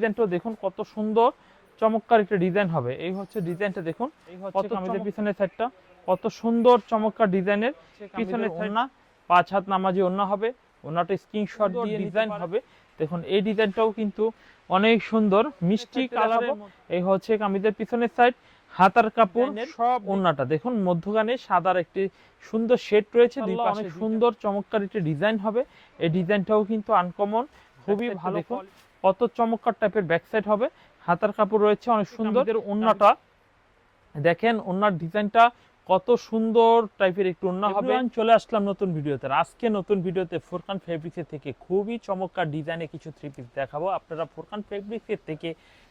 ডিজাইনটা দেখুন কত সুন্দর চমৎকার একটা ডিজাইন হবে। এই হচ্ছে ডিজাইনটা দেখুন কত কামিজের পিছনের সাইডটা। কত সুন্দর চমৎকার ডিজাইনের পিছনের ওন্না পাঁচ হাত নামাজি ওন্না হবে ওন্নাটা স্ক্রিনশট দিয়ে ডিজাইন হবে। দেখুন এই ডিজাইনটাও কিন্তু অনেক সুন্দর মিষ্টি কালারের এই হচ্ছে কামিজের পিছনের সাইড হাতার কাপড় সব ওন্নাটা দেখুন মধ্যখানে সাদার একটি সুন্দর শেড রয়েছে দুই পাশে সুন্দর চমৎকার একটি ডিজাইন হবে। এই ডিজাইনটাও কিন্তু আনকমন খুবই ভালো দেখুন। কত চমৎকার টাইপের ব্যাক সাইড হবে। হাতার কাপড় রয়েছে অনেক সুন্দর। ওন্নাটা দেখেন ওন্নার ডিজাইনটা কত সুন্দর টাইপের একটু ওন্না হবে। চলে আসলাম নতুন ভিডিওতে। আজকে নতুন ভিডিওতে ফোরকান ফেব্রিক্সের থেকে খুবই চমৎকার ডিজাইনে কিছু থ্রি পিস দেখাবো। আপনারা ফোরকান ফেব্রিক্সের থেকে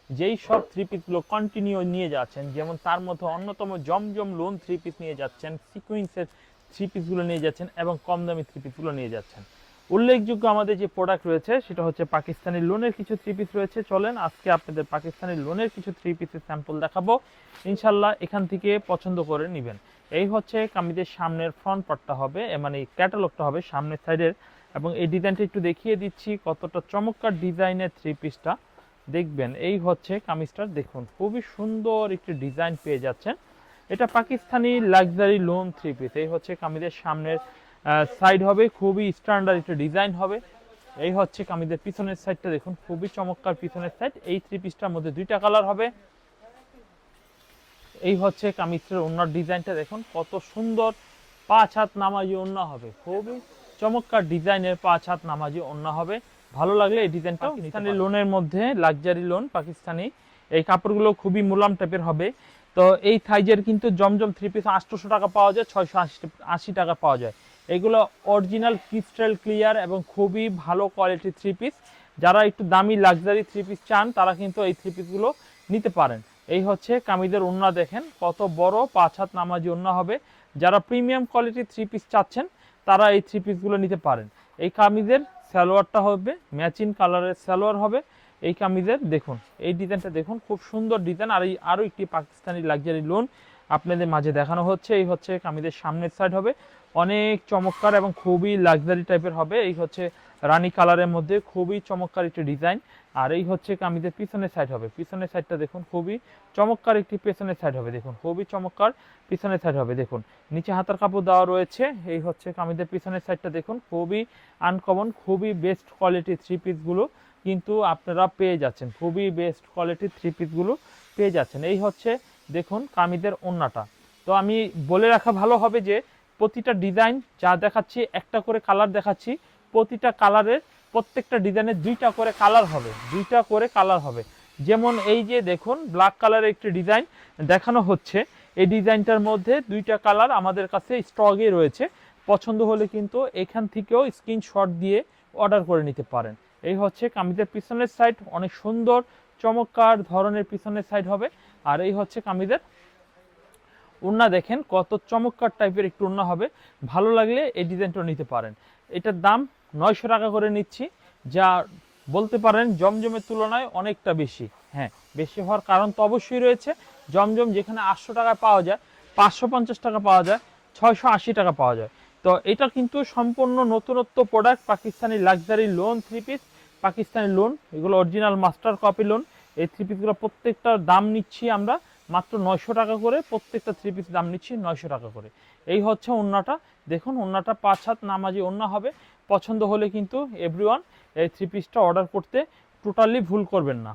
যেই সব থ্রি পিসগুলো কন্টিনিউ নিয়ে যাচ্ছেন যেমন তার মধ্যে অন্যতম জমজম লোন থ্রি পিস নিয়ে যাচ্ছেন সিকুয়েন্সের থ্রি পিসগুলো নিয়ে যাচ্ছেন এবং কম দামি থ্রি পিসগুলো নিয়ে যাচ্ছেন। উল্লেখযোগ্য আমাদের যে প্রোডাক্ট রয়েছে, সেটা হচ্ছে পাকিস্তানি লোনের কিছু থ্রি পিস রয়েছে। চলেন, আজকে আপনাদের পাকিস্তানি লোনের কিছু থ্রি পিসের স্যাম্পল দেখাবো। ইনশাল্লাহ এখান থেকে পছন্দ করে নেবেন। এই হচ্ছে কামিজের সামনের ফ্রন্ট পার্টটা হবে মানে ক্যাটালগটা হবে সামনের সাইডের এবং এই ডিজাইনটা একটু দেখিয়ে দিচ্ছি, কতটা চমৎকার ডিজাইনের থ্রি পিসটা দেখবেন, এই হচ্ছে কামিজটা, দেখুন, খুবই সুন্দর একটি ডিজাইন পেয়ে যাচ্ছেন। এটা Pakistani luxury lawn three piece এই হচ্ছে কামিজের সামনের সাইড হবে খুবই স্ট্যান্ডার্ড একটা ডিজাইন হবে। এই হচ্ছে কামিজের পিছনের সাইডটা দেখুন খুবই চমৎকার পিছনের সাইড এই থ্রি পিসটার মধ্যে দুইটা কালার হবে। এই হচ্ছে কামিজের ওনার ডিজাইনটা দেখুন কত সুন্দর পাঁচ হাত নামাজি ওন্না হবে। খুবই চমৎকার ডিজাইনের পাঁচ হাত নামাজি ওন্না হবে। ভালো লাগলে এই ডিজাইনটাও পাকিস্তানি লোনের মধ্যে লাক্সারি লোন পাকিস্তানি এই কাপড়গুলো খুবই মোলাম টাইপের হবে। তো এই সাইজের কিন্তু জমজম থ্রি পিস আটশোশো টাকা পাওয়া যায় ছয়শো আশি আশি টাকা পাওয়া যায়। এগুলো অরিজিনাল ক্রিস্টাল ক্লিয়ার এবং খুবই ভালো কোয়ালিটির থ্রি পিস যারা একটু দামি লাক্সারি থ্রি পিস চান, তারা কিন্তু এই থ্রি পিসগুলো নিতে পারেন। এই হচ্ছে কামিজের ওন্না দেখেন, কত বড় পাঁচ হাত নামাজি ওন্না হবে। যারা প্রিমিয়াম কোয়ালিটির থ্রি পিস চাচ্ছেন, তারা এই থ্রি পিসগুলো নিতে পারেন। এই কামিজের সালোয়ারটা হবে ম্যাচিং কালারের সালোয়ার হবে। এই কামিজের দেখুন, এই ডিজাইনটা দেখুন, খুব সুন্দর ডিজাইন আর এই আরও একটি পাকিস্তানি লাক্সারি লোন আপনাদের মাঝে দেখানো হচ্ছে, এই হচ্ছে কামিজের সামনের সাইড হবে। অনেক চমৎকার এবং খুবই লাক্সারি টাইপের হবে। এই হচ্ছে রানী কালারের মধ্যে খুবই চমৎকার একটি ডিজাইন আর এই হচ্ছে কামিজের পিছনের সাইড হবে। পিছনের সাইডটা দেখুন, খুবই চমৎকার একটি পেছনের সাইড হবে। দেখুন, খুবই চমৎকার পিছনের সাইড হবে। দেখুন, নিচে হাতার কাপড় দেওয়া রয়েছে। এই হচ্ছে কামিজের পিছনের সাইডটা দেখুন, খুবই আনকমন খুবই বেস্ট কোয়ালিটি থ্রি পিসগুলো কিন্তু আপনারা পেয়ে যাচ্ছেন। খুবই বেস্ট কোয়ালিটির থ্রি পিসগুলো পেয়ে যাচ্ছেন। এই হচ্ছে দেখুন কামিজের ওন্নাটা। তো আমি বলে রাখা ভালো হবে যে, প্রতিটা ডিজাইন যা দেখাচ্ছি, একটা করে কালার দেখাচ্ছি, প্রতিটা কালারের প্রত্যেকটা ডিজাইনের দুইটা করে কালার হবে, দুইটা করে কালার হবে। যেমন এই যে দেখুন ব্ল্যাক কালারের একটি ডিজাইন দেখানো হচ্ছে। এই ডিজাইনটার মধ্যে দুইটা কালার আমাদের কাছে স্টকে রয়েছে। পছন্দ হলে কিন্তু এখান থেকেও স্ক্রিনশট দিয়ে অর্ডার করে নিতে পারেন। এই হচ্ছে কামিজের পিছনের সাইড অনেক সুন্দর, চমৎকার ধরনের পিছনের সাইড হবে। আর এই হচ্ছে কামিজের উন্না দেখেন, কত চমৎকার টাইপের একটু উন্না হবে। ভালো লাগলে এই ডিজাইনটা নিতে পারেন। এটার দাম নয়শো টাকা করে নিচ্ছি, যা বলতে পারেন জমজমের তুলনায় অনেকটা বেশি। হ্যাঁ বেশি হওয়ার কারণ তো অবশ্যই রয়েছে। জমজম যেখানে আটশো টাকায় পাওয়া যায়, পাঁচশো পঞ্চাশ টাকা পাওয়া যায়, ছয়শো আশি টাকা পাওয়া যায়। তো এটা কিন্তু সম্পূর্ণ নতুনত্ব product Pakistani luxury lawn three piece Pakistani lawn এগুলো অরিজিনাল মাস্টার কপি লোন এই থ্রি পিসগুলো প্রত্যেকটার দাম নিচ্ছি আমরা মাত্র নয়শো টাকা করে, প্রত্যেকটা থ্রি পিস দাম নিচ্ছি নয়শো টাকা করে। এই হচ্ছে ওন্নাটা। দেখুন, ওন্নাটা পাঁচ হাত নামাজি ওন্না হবে। পছন্দ হলে কিন্তু এভরিওয়ান এই থ্রি পিসটা অর্ডার করতে টোটালি ভুল করবেন না।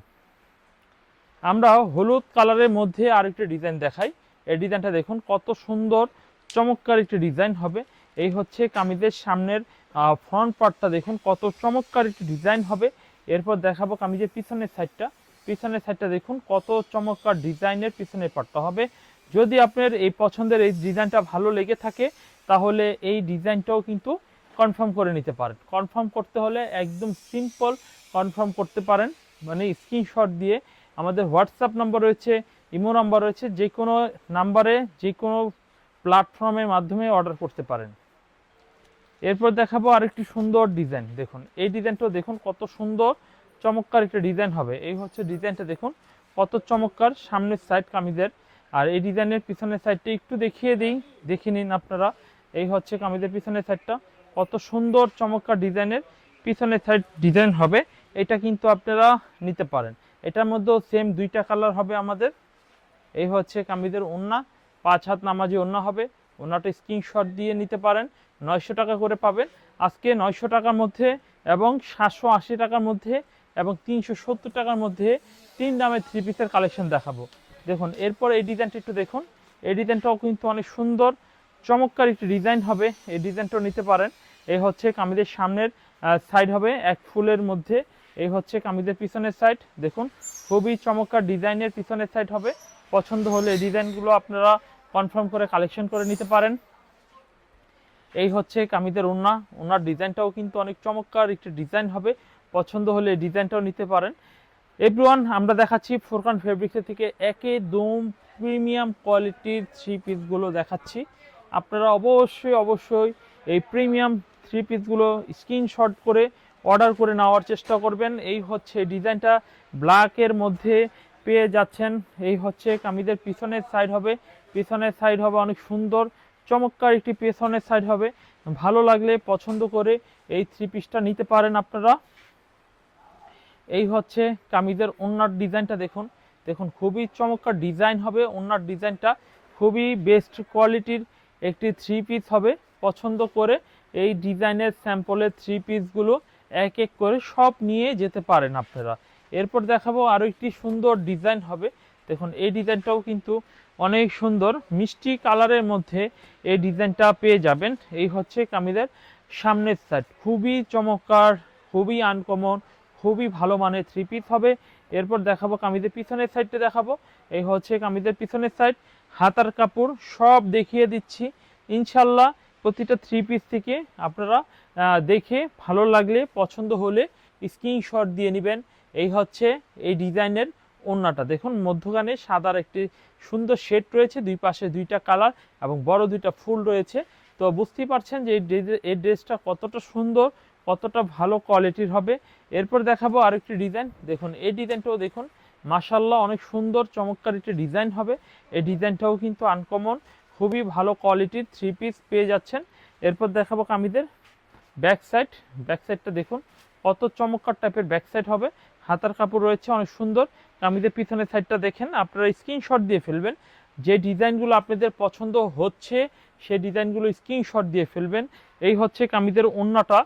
আমরা হলুদ কালারের মধ্যে আরেকটি ডিজাইন দেখাই। এই ডিজাইনটা দেখুন, কত সুন্দর, চমৎকার একটি ডিজাইন হবে। এই হচ্ছে কামিজের সামনের ফ্রন্ট পার্টটা দেখুন, কত চমৎকার একটি ডিজাইন হবে। এরপর দেখাবো কামিজের পিছনের সাইডটা পিছনের সাইডটা দেখুন, কত চমৎকার ডিজাইনের পিছনের পার্টটা হবে। যদি আপনার এই পছন্দের এই ডিজাইনটা ভালো লেগে থাকে, তাহলে এই ডিজাইনটাও কিন্তু কনফার্ম করে নিতে পারেন। কনফার্ম করতে হলে একদম সিম্পল কনফার্ম করতে পারেন। মানে স্ক্রিনশট দিয়ে আমাদের হোয়াটসঅ্যাপ নাম্বার রয়েছে ইমো নাম্বার রয়েছে, যে কোনো নাম্বারে যে কোনো প্ল্যাটফর্মের মাধ্যমে অর্ডার করতে পারেন। এরপর দেখাবো আরেকটি সুন্দর ডিজাইন দেখুন, এই ডিজাইনটাও দেখুন, কত সুন্দর। চমৎকার একটা ডিজাইন হবে। এই হচ্ছে ডিজাইনটা দেখুন। কত চমৎকার সামনের সাইড কামিজের। আর এই ডিজাইনের পিছনের সাইডটা একটু দেখিয়ে দিই। দেখে নিন আপনারা। এই হচ্ছে কামিজের পিছনের সাইডটা কত সুন্দর চমৎকার ডিজাইনের পিছনের সাইড ডিজাইন হবে। এটা কিন্তু আপনারা নিতে পারেন। এটার মধ্যেও সেম দুইটা কালার হবে আমাদের। এই হচ্ছে কামিদের ওন্না। পাঁচ হাত নামাজি ওন্না হবে। ওনাটা স্ক্রিনশট দিয়ে নিতে পারেন। নয়শো টাকা করে পাবেন। আজকে নয়শো টাকার মধ্যে এবং সাতশো আশি টাকার মধ্যে এবং তিনশো সত্তর টাকার মধ্যে তিন দামের থ্রি পিসের কালেকশন দেখাবো। দেখুন, এরপর এই ডিজাইনটা একটু দেখুন। এই ডিজাইনটাও কিন্তু অনেক সুন্দর, চমৎকার একটি ডিজাইন হবে। এই ডিজাইনটাও নিতে পারেন। এই হচ্ছে কামিদের সামনের সাইড হবে এক ফুলের মধ্যে। এই হচ্ছে কামিদের পিছনের সাইড দেখুন, খুবই চমৎকার ডিজাইনের পিছনের সাইড হবে। পছন্দ হলে এই ডিজাইনগুলো আপনারা কনফার্ম করে কালেকশন করে নিতে পারেন। এই হচ্ছে কামিদের ওনা ওনার ডিজাইনটাও কিন্তু অনেক চমৎকার একটি ডিজাইন হবে। পছন্দ হলে ডিজাইনটাও নিতে পারেন। এভরিওয়ান আমরা দেখাচ্ছি ফোরকান ফেব্রিক্সের থেকে একে একদম প্রিমিয়াম কোয়ালিটির থ্রি পিসগুলো দেখাচ্ছি। আপনারা অবশ্যই অবশ্যই এই প্রিমিয়াম থ্রি পিসগুলো স্ক্রিনশট করে অর্ডার করে নেওয়ার চেষ্টা করবেন। এই হচ্ছে ডিজাইনটা ব্ল্যাকের মধ্যে পেয়ে যাচ্ছেন। এই হচ্ছে কামিদের পিছনের সাইড হবে। পিছনের সাইড হবে অনেক সুন্দর, চমৎকার একটি পেছনের সাইড হবে। ভালো লাগলে পছন্দ করে এই থ্রি পিসটা নিতে পারেন আপনারা। এই হচ্ছে কামিজের ওনার ডিজাইনটা দেখুন। দেখুন, খুবই চমৎকার ডিজাইন হবে। ওনার ডিজাইনটা খুবই বেস্ট কোয়ালিটির একটি থ্রি পিস হবে। পছন্দ করে এই ডিজাইনের স্যাম্পলের থ্রি পিসগুলো এক এক করে সব নিয়ে যেতে পারেন আপনারা। এরপর দেখাবো আরও একটি সুন্দর ডিজাইন হবে। দেখুন, এই ডিজাইনটাও কিন্তু অনেক সুন্দর। মিষ্টি কালারের মধ্যে এই ডিজাইনটা পেয়ে যাবেন। এই হচ্ছে কামিদের সামনের সাইড খুবই চমৎকার, খুবই আনকমন খুবই ভালো মানের থ্রি পিস হবে। এরপর দেখাবো কামিজের পিছনের সাইডটা দেখাবো। এই হচ্ছে কামিজের পিছনের সাইড হাতার কাপড় সব দেখিয়ে দিচ্ছি। ইনশাল্লাহ প্রতিটা থ্রি পিস থেকে আপনারা দেখে ভালো লাগলে, পছন্দ হলে স্ক্রিনশট দিয়ে নেবেন। এই হচ্ছে এই ডিজাইনের ওড়নাটা দেখুন, মধ্যখানে সাদার একটি সুন্দর শেড রয়েছে, দুই পাশে দুইটা কালার এবং বড় দুইটা ফুল রয়েছে। তো বুঝতেই পারছেন যে এই ড্রেসটা কতটা সুন্দর কতটা ভালো কোয়ালিটির হবে। এরপর দেখাবো আরেকটি ডিজাইন দেখুন, এই ডিজাইনটাও দেখুন মাসাল্লাহ অনেক সুন্দর, চমৎকার একটি ডিজাইন হবে। এই ডিজাইনটাও কিন্তু আনকমন খুবই ভালো কোয়ালিটির থ্রি পিস পেয়ে যাচ্ছেন। এরপর দেখাবো কামিদের ব্যাক সাইড ব্যাক সাইডটা দেখুন, কত চমৎকার টাইপের ব্যাক সাইড হবে। হাতার কাপড় রয়েছে, অনেক সুন্দর। কামিদের পিছনের সাইডটা দেখেন, আপনারা স্ক্রিনশট দিয়ে ফেলবেন। যে ডিজাইনগুলো আপনাদের পছন্দ হচ্ছে, সেই ডিজাইনগুলো স্ক্রিনশট দিয়ে ফেলবেন। এই হচ্ছে কামিদের ওন্নাটা।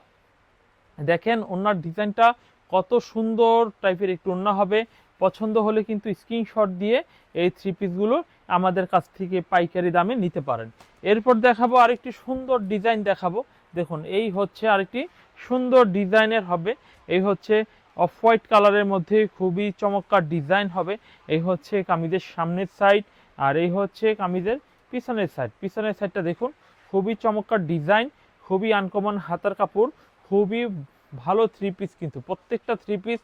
দেখেন, ওনার ডিজাইনটা কত সুন্দর টাইপের একটু ওন্না হবে। পছন্দ হলে কিন্তু স্ক্রিনশট দিয়ে এই থ্রি পিসগুলো আমাদের কাছ থেকে পাইকারি দামে নিতে পারেন। এরপর দেখাবো আরেকটি সুন্দর ডিজাইন দেখাবো। দেখুন, এই হচ্ছে আরেকটি সুন্দর ডিজাইনের হবে। এই হচ্ছে অফ হোয়াইট কালারের মধ্যে খুবই চমৎকার ডিজাইন হবে। এই হচ্ছে কামিজের সামনের সাইড আর এই হচ্ছে কামিজের পিছনের সাইড পিছনের সাইডটা দেখুন, খুবই চমৎকার ডিজাইন, খুবই আনকমন হাতার কাপড়। খুবই ভালো থ্রি পিস কিন্তু, প্রত্যেকটা থ্রি পিস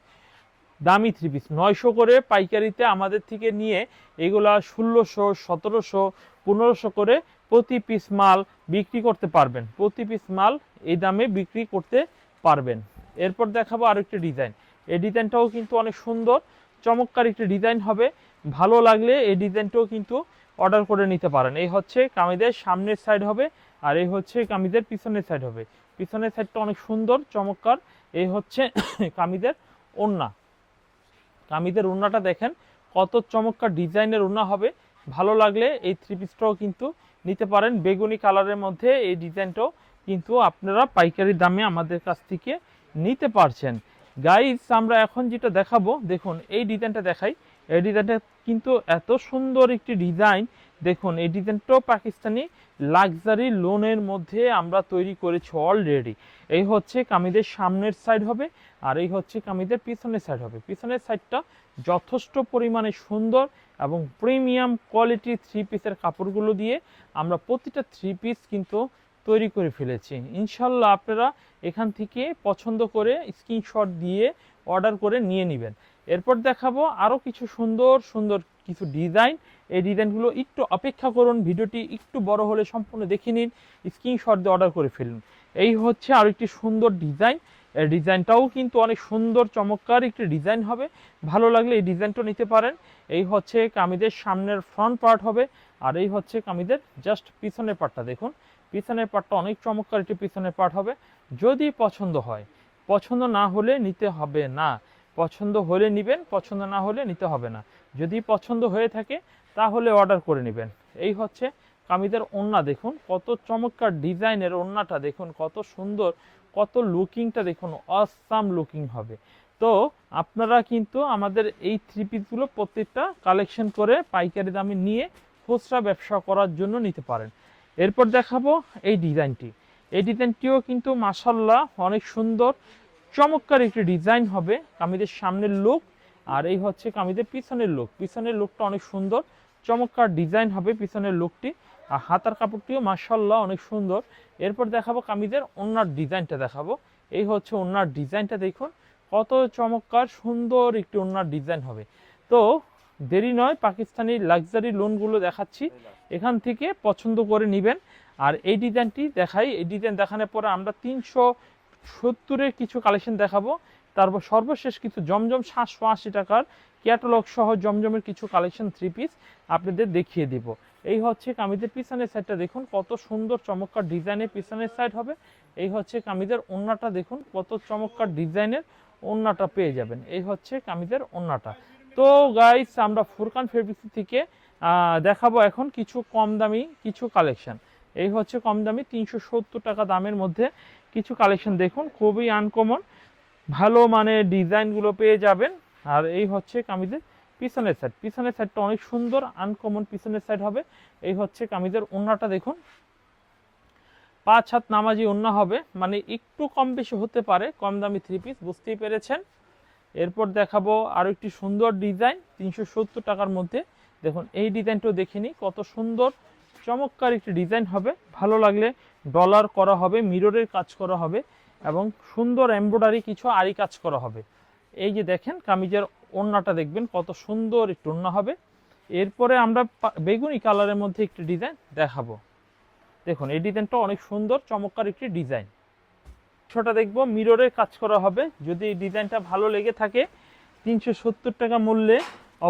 দামি থ্রি পিস নয়শো করে পাইকারিতে আমাদের থেকে নিয়ে এগুলা ষোলোশো, সতেরোশো, পনেরোশো করে প্রতি পিস মাল বিক্রি করতে পারবেন। প্রতি পিস মাল এই দামে বিক্রি করতে পারবেন। এরপর দেখাবো আরেকটি ডিজাইন এই ডিজাইনটাও কিন্তু অনেক সুন্দর, চমৎকার একটি ডিজাইন হবে। ভালো লাগলে এই ডিজাইনটাও কিন্তু অর্ডার করে নিতে পারেন। এই হচ্ছে কামিদের সামনের সাইড হবে আর এই হচ্ছে কামিদের পিছনের সাইড হবে। পিছনের সাইডটা অনেক সুন্দর, চমৎকার। এই হচ্ছে কামিদের ওড়না। কামিদের ওড়নাটা দেখেন, কত চমৎকার ডিজাইনের ওড়না হবে। ভালো লাগলে এই থ্রি পিসটাও কিন্তু নিতে পারেন। বেগুনি কালারের মধ্যে এই ডিজাইনটাও কিন্তু আপনারা পাইকারি দামে আমাদের কাছ থেকে নিতে পারছেন। গাইজ আমরা এখন যেটা দেখাবো, দেখুন, এই ডিজাইনটা দেখাই। এই ডিজাইনটা কিন্তু এত সুন্দর একটি ডিজাইন দেখুন এই ডিজাইনটাও পাকিস্তানি লাক্সারি লোনের মধ্যে আমরা তৈরি করেছি অলরেডি এই হচ্ছে কামিদের সামনের সাইড হবে, আর এই হচ্ছে কামিদের পিছনের সাইড হবে। পিছনের সাইডটা যথেষ্ট পরিমাণে সুন্দর এবং প্রিমিয়াম কোয়ালিটি থ্রি পিসের কাপড়গুলো দিয়ে আমরা প্রতিটা থ্রি পিস কিন্তু তৈরি করে ফেলেছি। ইনশাল্লাহ আপনারা এখান থেকে পছন্দ করে স্ক্রিনশট দিয়ে অর্ডার করে নিয়ে নেবেন। এরপর দেখাবো আরও কিছু সুন্দর সুন্দর কিছু ডিজাইন। এই ডিজাইনগুলো একটু অপেক্ষা করুন, ভিডিওটি একটু বড় হলে সম্পূর্ণ দেখে নিন, স্ক্রিনশট দিয়ে অর্ডার করে ফেলুন। এই হচ্ছে আরও একটি সুন্দর ডিজাইন। এই ডিজাইনটাও কিন্তু অনেক সুন্দর, চমৎকার একটি ডিজাইন হবে। ভালো লাগলে এই ডিজাইনটা নিতে পারেন। এই হচ্ছে কামিদের সামনের ফ্রন্ট পার্ট হবে, আর এই হচ্ছে কামিদের জাস্ট পিছনের পার্টটা দেখুন। পিছনের পার্টটা অনেক চমৎকার একটি পিছনের পার্ট হবে। যদি পছন্দ হয়, পছন্দ না হলে নিতে হবে না। পছন্দ হলে নেবেন, পছন্দ না হলে নিতে হবে না। যদি পছন্দ হয়ে থাকে, তাহলে অর্ডার করে নেবেন। এই হচ্ছে কামিদের ওন্না দেখুন, কত চমৎকার ডিজাইনের ওন্নাটা দেখুন, কত সুন্দর, কত লুকিংটা দেখুন, অসাম লুকিং হবে। তো আপনারা কিন্তু আমাদের এই থ্রি পিসগুলো প্রত্যেকটা কালেকশন করে পাইকারি দামে নিয়ে খুচরা ব্যবসা করার জন্য নিতে পারেন। এরপর দেখাবো এই ডিজাইনটি। এই ডিজাইনটিও কিন্তু মাসাল্লাহ অনেক সুন্দর চমৎকার একটি ডিজাইন হবে কামিদের সামনের লুক আর এই হচ্ছে কামিদের পিছনের লুক পিছনের লুকটা অনেক সুন্দর, চমৎকার ডিজাইন হবে পিছনের লুকটি আর হাতার কাপড়টিও মাসাল্লাহ অনেক সুন্দর। এরপর দেখাবো কামিদের ওনার ডিজাইনটা দেখাবো। এই হচ্ছে ওনার ডিজাইনটা দেখুন, কত চমৎকার সুন্দর একটি ওনার ডিজাইন হবে। তো দেরি নয়, পাকিস্তানি লাক্সারি লোনগুলো দেখাচ্ছি। এখান থেকে পছন্দ করে নেবেন। আর এই ডিজাইনটি দেখাই, এই ডিজাইন দেখানোর পরে আমরা তিনশো সত্তরের কিছু কালেকশন দেখাবো। তারপর সর্বশেষ কিছু জমজম সাতশো আশি টাকার ক্যাটালগ সহ জমজমের কিছু কালেকশন থ্রি পিস আপনাদের দেখিয়ে দিব। এই হচ্ছে কামিজের পিছনের সাইডটা দেখুন, কত সুন্দর চমৎকার ডিজাইনের পিছনের সাইড হবে। এই হচ্ছে কামিজের ওন্নাটা দেখুন, কত চমৎকার ডিজাইনের ওন্নাটা পেয়ে যাবেন। এই হচ্ছে কামিজের ওন্নাটা। তো গাইস আমরা ফুরকান ফেব্রিক্স থেকে দেখাবো এখন কিছু কম দামি কিছু কালেকশন এই হচ্ছে কম দামি তিনশো সত্তর টাকা দামের মধ্যে কিছু কালেকশন দেখুন, খুবই আনকমন ভালো মানে ডিজাইনগুলো পেয়ে যাবেন। আর এই হচ্ছে কামিজের পিছনের সাইড পিছনের সাইডটা অনেক সুন্দর আনকমন পিছনের সাইড হবে। এই হচ্ছে কামিজের ওন্নাটা দেখুন। পাঁচ হাত নামাজি ওন্না হবে মানে একটু কম বেশি হতে পারে, কম দামি থ্রি পিস বুঝতেই পেরেছেন। এরপর দেখাবো আরও একটি সুন্দর ডিজাইন তিনশো সত্তর টাকার মধ্যে। দেখুন, এই ডিজাইনটাও দেখে নিই, কত সুন্দর, চমৎকার একটি ডিজাইন হবে। ভালো লাগলে ডলার করা হবে মিররের কাজ করা হবে এবং সুন্দর এমব্রয়ডারি কিছু আরি কাজ করা হবে। এই যে দেখেন, কামিজের ওড়নাটা দেখবেন, কত সুন্দর একটু ওড়না হবে। এরপরে আমরা বেগুনি কালারের মধ্যে একটি ডিজাইন দেখাবো। দেখুন, এই ডিজাইনটা অনেক সুন্দর, চমৎকার একটি ডিজাইন ছোটা দেখব মিররের কাজ করা হবে। যদি এই ডিজাইনটা ভালো লেগে থাকে, তিনশো সত্তর টাকা মূল্যে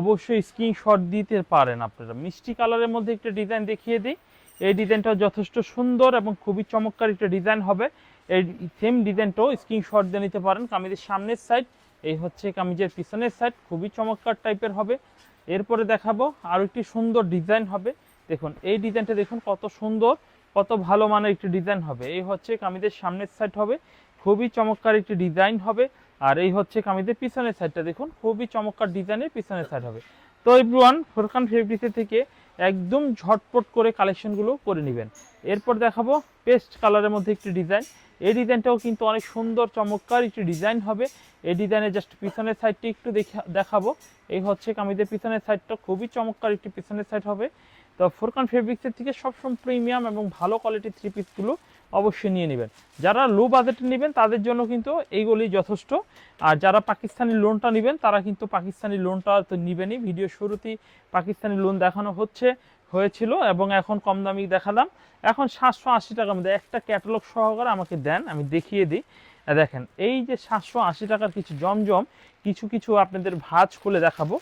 অবশ্যই স্ক্রিনশট দিতে পারেন আপনারা। মিষ্টি কালারের মধ্যে একটা ডিজাইন দেখিয়ে দিই। এই ডিজাইনটা যথেষ্ট সুন্দর এবং খুবই চমৎকার একটা ডিজাইন হবে। এই সেম ডিজাইনটাও স্ক্রিনশট দিয়ে নিতে পারেন কামিজের সামনের সাইড এই হচ্ছে কামিজের পিছনের সাইড খুবই চমৎকার টাইপের হবে। এরপরে দেখাবো আরও একটি সুন্দর ডিজাইন হবে। দেখুন, এই ডিজাইনটা দেখুন কত সুন্দর, কত ভালো মানের একটি ডিজাইন হবে। এই হচ্ছে কামিজের সামনের সাইড হবে, খুবই চমৎকার একটি ডিজাইন হবে। আর এই হচ্ছে কামিজের পিছনের সাইডটা দেখুন, খুবই চমৎকার ডিজাইনের পিছনের সাইড হবে। তো এভরিওয়ান ফোরকান ফেব্রিক্সের থেকে একদম ঝটপট করে কালেকশনগুলো করে নেবেন। এরপর দেখাবো পেস্ট কালারের মধ্যে একটি ডিজাইন এই ডিজাইনটাও কিন্তু অনেক সুন্দর, চমৎকার একটি ডিজাইন হবে। এই ডিজাইনের জাস্ট পিছনের সাইডটি একটু দেখা- দেখাবো। এই হচ্ছে কামিজের পিছনের সাইডটা খুবই চমৎকার একটি পিছনের সাইড হবে। তো ফোরকান ফেব্রিক্সের থেকে সবসময় প্রিমিয়াম এবং ভালো কোয়ালিটির থ্রি পিসগুলো অবশ্যই নিয়ে নেবেন। যারা লো বাজেটে নেবেন, তাদের জন্য কিন্তু এইগুলি যথেষ্ট। আর যারা পাকিস্তানি লোনটা নেবেন, তারা কিন্তু পাকিস্তানি লোনটা তো নেবেনই। ভিডিও শুরুতেই পাকিস্তানি লোন দেখানো হচ্ছে, হয়েছিল এবং এখন কম দামি দেখালাম। এখন সাতশো আশি টাকার মধ্যে একটা ক্যাটালগ সহকারে আমাকে দেন, আমি দেখিয়ে দিই। দেখেন, এই যে সাতশো আশি টাকার কিছু জমজম, কিছু কিছু আপনাদের ভাঁজ খুলে দেখাবো।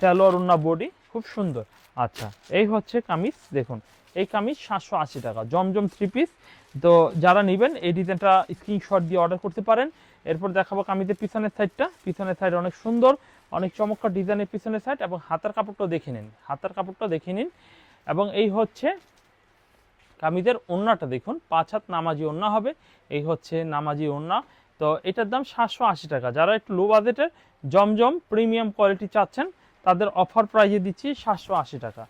সালোয়ার ওন্না বডি, খুব সুন্দর। আচ্ছা এই হচ্ছে কামিজ, দেখুন। এই কামিজ সাতশো আশি টাকা। জমজম থ্রি পিস তো যারা নেবেন, এই ডিজাইনটা স্ক্রিনশট দিয়ে অর্ডার করতে পারেন। এরপর দেখাবো কামিজের পিছনের সাইডটা পিছনের সাইড অনেক সুন্দর, অনেক চমৎকার ডিজাইনের পিছনের সাইড এবং হাতার কাপড়টাও দেখে নিন। হাতার কাপড়টা দেখে নিন। এবং এই হচ্ছে কামিজের ওন্নাটা দেখুন। পাঁচ হাত নামাজি ওন্না হবে। এই হচ্ছে নামাজি ওন্না। তো এটার দাম সাতশো আশি টাকা। যারা একটু লো বাজেটের জমজম প্রিমিয়াম কোয়ালিটি চাচ্ছেন, তাদের অফার প্রাইজে দিচ্ছি সাতশো আশি টাকা।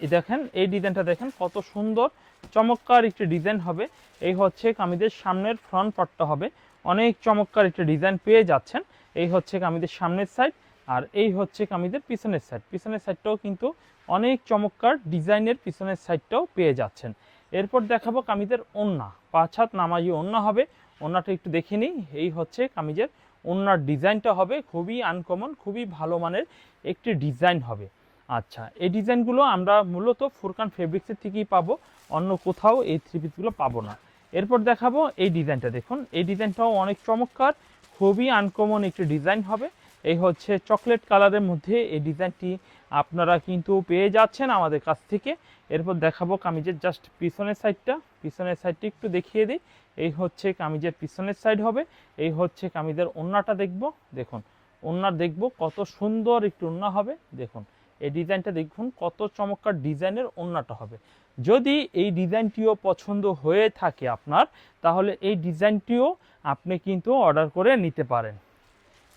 দেখেন, এই ডিজাইনটা দেখেন, কত সুন্দর, চমৎকার একটি ডিজাইন হবে। এই হচ্ছে কামিজের সামনের ফ্রন্ট পার্টটা হবে। অনেক চমৎকার একটি ডিজাইন পেয়ে যাচ্ছেন। এই হচ্ছে কামিজের সামনের সাইড আর এই হচ্ছে কামিজের পিছনের সাইড পিছনের সাইডটাও কিন্তু অনেক চমৎকার ডিজাইনের পিছনের সাইডটাও পেয়ে যাচ্ছেন। এরপর দেখাবো কামিজের ওন্না। পাঁচ হাত নামাজি ওন্না হবে। ওন্নাটা একটু দেখে নিই। এই হচ্ছে কামিজের ওন্নার ডিজাইনটা হবে। খুবই আনকমন খুবই ভালো মানের একটি ডিজাইন হবে। আচ্ছা এই ডিজাইনগুলো আমরা মূলত ফুরকান ফেব্রিক্সের থেকেই পাবো, অন্য কোথাও এই থ্রি পিসগুলো পাবো না। এরপর দেখাবো এই ডিজাইনটা, দেখুন, এই ডিজাইনটাও অনেক চমৎকার, খুবই আনকমন একটি ডিজাইন হবে। এই হচ্ছে চকলেট কালারের মধ্যে এই ডিজাইনটি আপনারা কিন্তু পেয়ে যাচ্ছেন আমাদের কাছ থেকে। এরপর দেখাবো কামিজের জাস্ট পিছনের সাইডটা পিছনের সাইডটি একটু দেখিয়ে দিই। এই হচ্ছে কামিজের পিছনের সাইড হবে, এই হচ্ছে কামিজের ওন্নাটা দেখব, দেখুন ওনার দেখব কত সুন্দর একটি ওন্না হবে, দেখুন। এই ডিজাইনটা দেখুন, কত চমৎকার ডিজাইনের ওন্নাটা হবে। যদি এই ডিজাইনটিও পছন্দ হয়ে থাকে আপনার, তাহলে এই ডিজাইনটিও আপনি কিন্তু অর্ডার করে নিতে পারেন।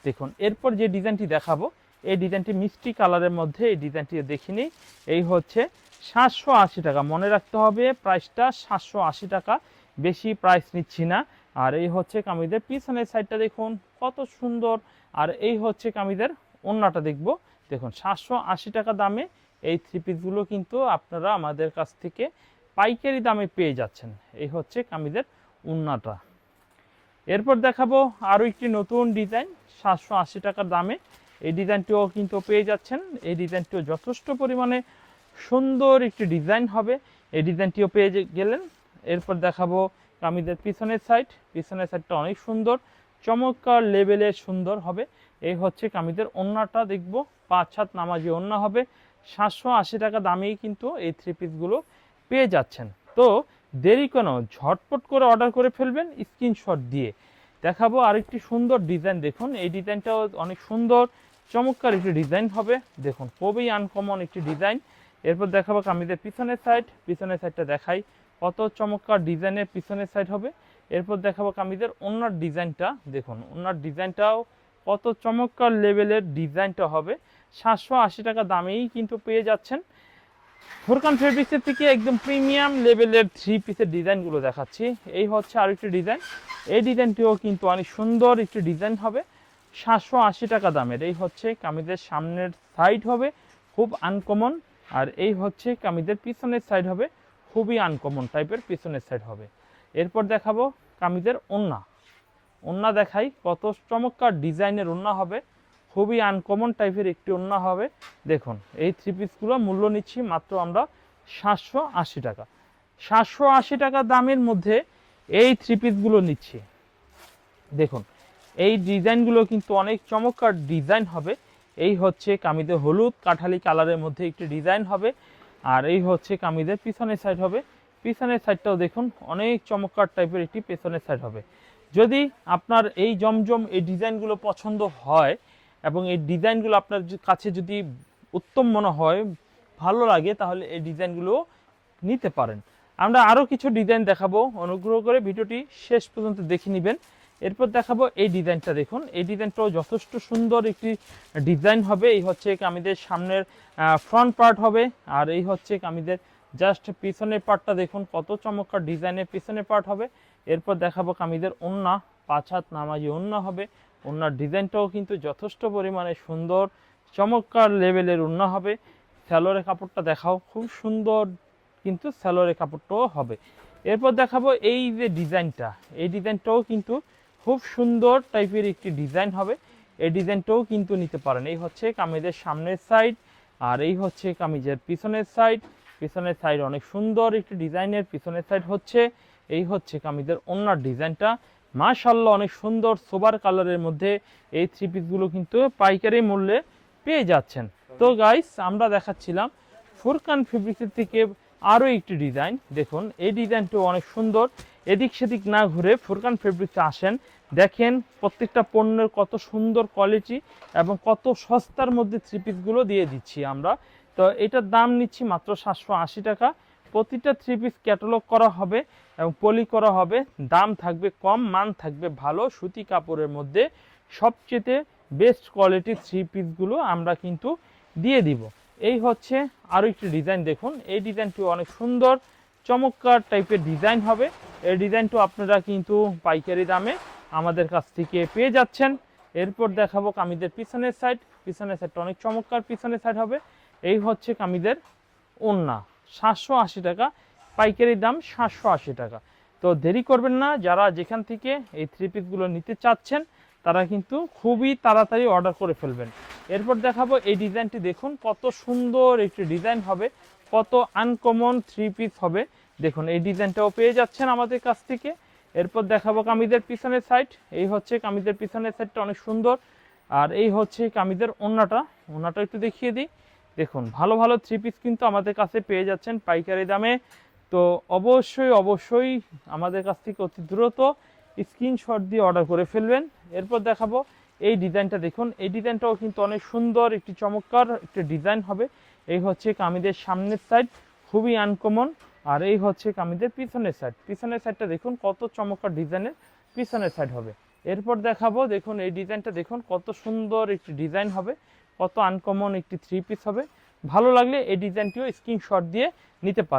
দেখুন, এরপর যে ডিজাইনটি দেখাবো, এই ডিজাইনটি মিষ্টি কালারের মধ্যে এই ডিজাইনটি দেখিনি। এই হচ্ছে সাতশো আশি টাকা। মনে রাখতে হবে, প্রাইসটা সাতশো আশি টাকা। বেশি প্রাইস নিচ্ছি না। আর এই হচ্ছে কামিদের পিছনের সাইডটা দেখুন, কত সুন্দর। আর এই হচ্ছে কামিদের ওন্নাটা দেখব। দেখুন, সাতশো আশি টাকা দামে এই থ্রি পিসগুলো কিন্তু আপনারা আমাদের কাছ থেকে পাইকারি দামে পেয়ে যাচ্ছেন। এই হচ্ছে কামিদের উন্নাটা। এরপর দেখাবো আরও একটি নতুন ডিজাইন, সাতশো আশি টাকার দামে। এই ডিজাইনটিও কিন্তু পেয়ে যাচ্ছেন। এই ডিজাইনটিও যথেষ্ট পরিমাণে সুন্দর একটি ডিজাইন হবে। এই ডিজাইনটিও পেয়ে গেলেন। এরপর দেখাবো কামিদের পিছনের সাইড পিছনের সাইডটা অনেক সুন্দর। চমৎকার লেভেলের সুন্দর হবে। এই হচ্ছে কামিদের ওন্নাটা, দেখব পাঁচ হাত নামাজি ওন্না হবে। সাতশো আশি টাকা দামেই কিন্তু এই থ্রি পিসগুলো পেয়ে যাচ্ছেন। তো দেরি কেন? ঝটপট করে অর্ডার করে ফেলবেন স্ক্রিনশট দিয়ে। দেখাবো আরেকটি সুন্দর ডিজাইন দেখুন। এই ডিজাইনটাও অনেক সুন্দর, চমৎকার একটি ডিজাইন হবে। দেখুন, খুবই আনকমন একটি ডিজাইন এরপর দেখাবো কামিজের পিছনের সাইড পিছনের সাইডটা দেখাই। কত চমৎকার ডিজাইনের পিছনের সাইড হবে। এরপর দেখাবো কামিজের অন্যার ডিজাইনটা দেখুন অন্যার ডিজাইনটাও কত চমৎকার লেভেলের ডিজাইনটা হবে। সাতশো আশি টাকা দামেই কিন্তু পেয়ে যাচ্ছেন। ফোরকান ফেব্রিক্সের থেকে একদম প্রিমিয়াম লেভেলের থ্রি পিসের ডিজাইনগুলো দেখাচ্ছি। এই হচ্ছে আরেকটি ডিজাইন। এই ডিজাইনটিও কিন্তু অনেক সুন্দর একটি ডিজাইন হবে। সাতশো আশি টাকা দামের। এই হচ্ছে কামিজের সামনের সাইড হবে, খুব আনকমন আর এই হচ্ছে কামিজের পিছনের সাইড হবে, খুবই আনকমন টাইপের পিছনের সাইড হবে। এরপর দেখাবো কামিজের ওন্না। ওন্না দেখাই কত চমৎকার ডিজাইনের ওন্না হবে। খুবই আনকমন টাইপের একটি ওন্না হবে। দেখুন, এই থ্রি পিসগুলো মূল্য নিচ্ছি মাত্র আমরা সাতশো আশি টাকা। সাতশো আশি টাকা দামের মধ্যে এই থ্রি পিসগুলো নিচ্ছি। দেখুন, এই ডিজাইনগুলো কিন্তু অনেক চমৎকার ডিজাইন হবে। এই হচ্ছে কামিদের হলুদ, কাঠালি কালারের মধ্যে একটি ডিজাইন হবে। আর এই হচ্ছে কামিদের পিছনের সাইড হবে। পিছনের সাইডটাও দেখুন, অনেক চমৎকার টাইপের একটি পেছনের সাইড হবে। যদি আপনার এই জমজম এই ডিজাইনগুলো পছন্দ হয় এবং এই ডিজাইনগুলো আপনার কাছে যদি উত্তম মনে হয়, ভালো লাগে, তাহলে এই ডিজাইনগুলো নিতে পারেন। আমরা আরও কিছু ডিজাইন দেখাবো। অনুগ্রহ করে ভিডিওটি শেষ পর্যন্ত দেখে নেবেন। এরপর দেখাবো এই ডিজাইনটা দেখুন। এই ডিজাইনটাও যথেষ্ট সুন্দর একটি ডিজাইন হবে। এই হচ্ছে কামিদের সামনের ফ্রন্ট পার্ট হবে। আর এই হচ্ছে কামিদের জাস্ট পিছনের পার্টটা দেখুন। কত চমৎকার ডিজাইনের পিছনের পার্ট হবে। এরপর দেখাবো কামিদের ওন্না, পাঁচ হাত নামাজি ওন্না হবে। ওন্নার ডিজাইনটাও কিন্তু যথেষ্ট পরিমাণে সুন্দর, চমৎকার লেভেলের ওন্না হবে। স্যালোরের কাপড়টা দেখাও, খুব সুন্দর কিন্তু স্যালোরের কাপড়টাও হবে। এরপর দেখাবো এই যে ডিজাইনটা, এই ডিজাইনটাও কিন্তু খুব সুন্দর টাইপের একটি ডিজাইন হবে। এই ডিজাইনটাও কিন্তু নিতে পারেন। এই হচ্ছে কামিজের সামনের সাইড আর এই হচ্ছে কামিজের পিছনের সাইড। পিছনের সাইড অনেক সুন্দর একটি ডিজাইনের, পিছনের সাইড হচ্ছে এই হচ্ছে কামিজের অন্যার ডিজাইনটা। মাশাল্লাহ অনেক সুন্দর সোবার কালারের মধ্যে এই থ্রি পিসগুলো কিন্তু পাইকারি মূল্যে পেয়ে যাচ্ছেন। তো গাইস আমরা দেখাচ্ছিলাম ফুরকান ফেব্রিক্সের থেকে আরও একটি ডিজাইন দেখুন, এই ডিজাইনটাও অনেক সুন্দর। এদিক সেদিক না ঘুরে ফুরকান ফেব্রিক্সে আসেন। দেখেন প্রত্যেকটা পণ্যের কত সুন্দর কোয়ালিটি এবং কত সস্তার মধ্যে থ্রি পিসগুলো দিয়ে দিচ্ছি আমরা। তো এটার দাম নিচ্ছি মাত্র সাতশো আশি টাকা। প্রতিটা থ্রি পিস ক্যাটালগ করা হবে এবং পলি করা হবে। দাম থাকবে কম, মান থাকবে ভালো। সুতি কাপড়ের মধ্যে সবচেয়ে বেস্ট কোয়ালিটির থ্রি পিসগুলো আমরা কিন্তু দিয়ে দিব। এই হচ্ছে আরও একটি ডিজাইন দেখুন। এই ডিজাইনটি অনেক সুন্দর, চমৎকার টাইপের ডিজাইন হবে। এই ডিজাইনটা আপনারা কিন্তু পাইকারি দামে আমাদের কাছ থেকে পেয়ে যাচ্ছেন। এরপর দেখাবো কামিদের পিছনের সাইড পিছনের সাইডটা অনেক চমৎকার পিছনের সাইড হবে। এই হচ্ছে কামিদের ওন্না সাতশো আশি টাকা, পাইকারি দাম সাতশো আশি টাকা। তো দেরি করবেন না, যারা যেখান থেকে এই থ্রি পিসগুলো নিতে চাচ্ছেন, তারা কিন্তু খুবই তাড়াতাড়ি অর্ডার করে ফেলবেন। এরপর দেখাবো এই ডিজাইনটি দেখুন, কত সুন্দর একটি ডিজাইন হবে, কত আনকমন থ্রি পিস হবে। দেখুন, এই ডিজাইনটাও পেয়ে যাচ্ছেন আমাদের কাছ থেকে। এরপর দেখাবো কামিজের পিছনের সাইড এই হচ্ছে কামিজের পিছনের সাইডটা অনেক সুন্দর। আর এই হচ্ছে কামিজের ওন্নাটা ওন্নাটা একটু দেখিয়ে দিই। দেখুন, ভালো ভালো থ্রি পিস কিন্তু আমাদের কাছে পেয়ে যাচ্ছেন পাইকারি দামে। তো অবশ্যই অবশ্যই আমাদের কাছ থেকে অতি দ্রুত স্ক্রিনশট দিয়ে অর্ডার করে ফেলবেন। এরপর দেখাবো এই ডিজাইনটা দেখুন। এই ডিজাইনটাও কিন্তু অনেক সুন্দর, একটি চমৎকার একটি ডিজাইন হবে। এই হচ্ছে কামিজের সামনের সাইড খুবই আনকমন আর এই হচ্ছে কামিজের পিছনের সাইড পিছনের সাইডটা দেখুন, কত চমৎকার ডিজাইনের পিছনের সাইড হবে। এরপর দেখাবো, দেখুন, এই ডিজাইনটা দেখুন, কত সুন্দর একটি ডিজাইন হবে। কত আনকমন একটি থ্রি পিস হবে। ভালো লাগলে এই ডিজাইনটিও স্ক্রিনশট দিয়ে নিতে পারেন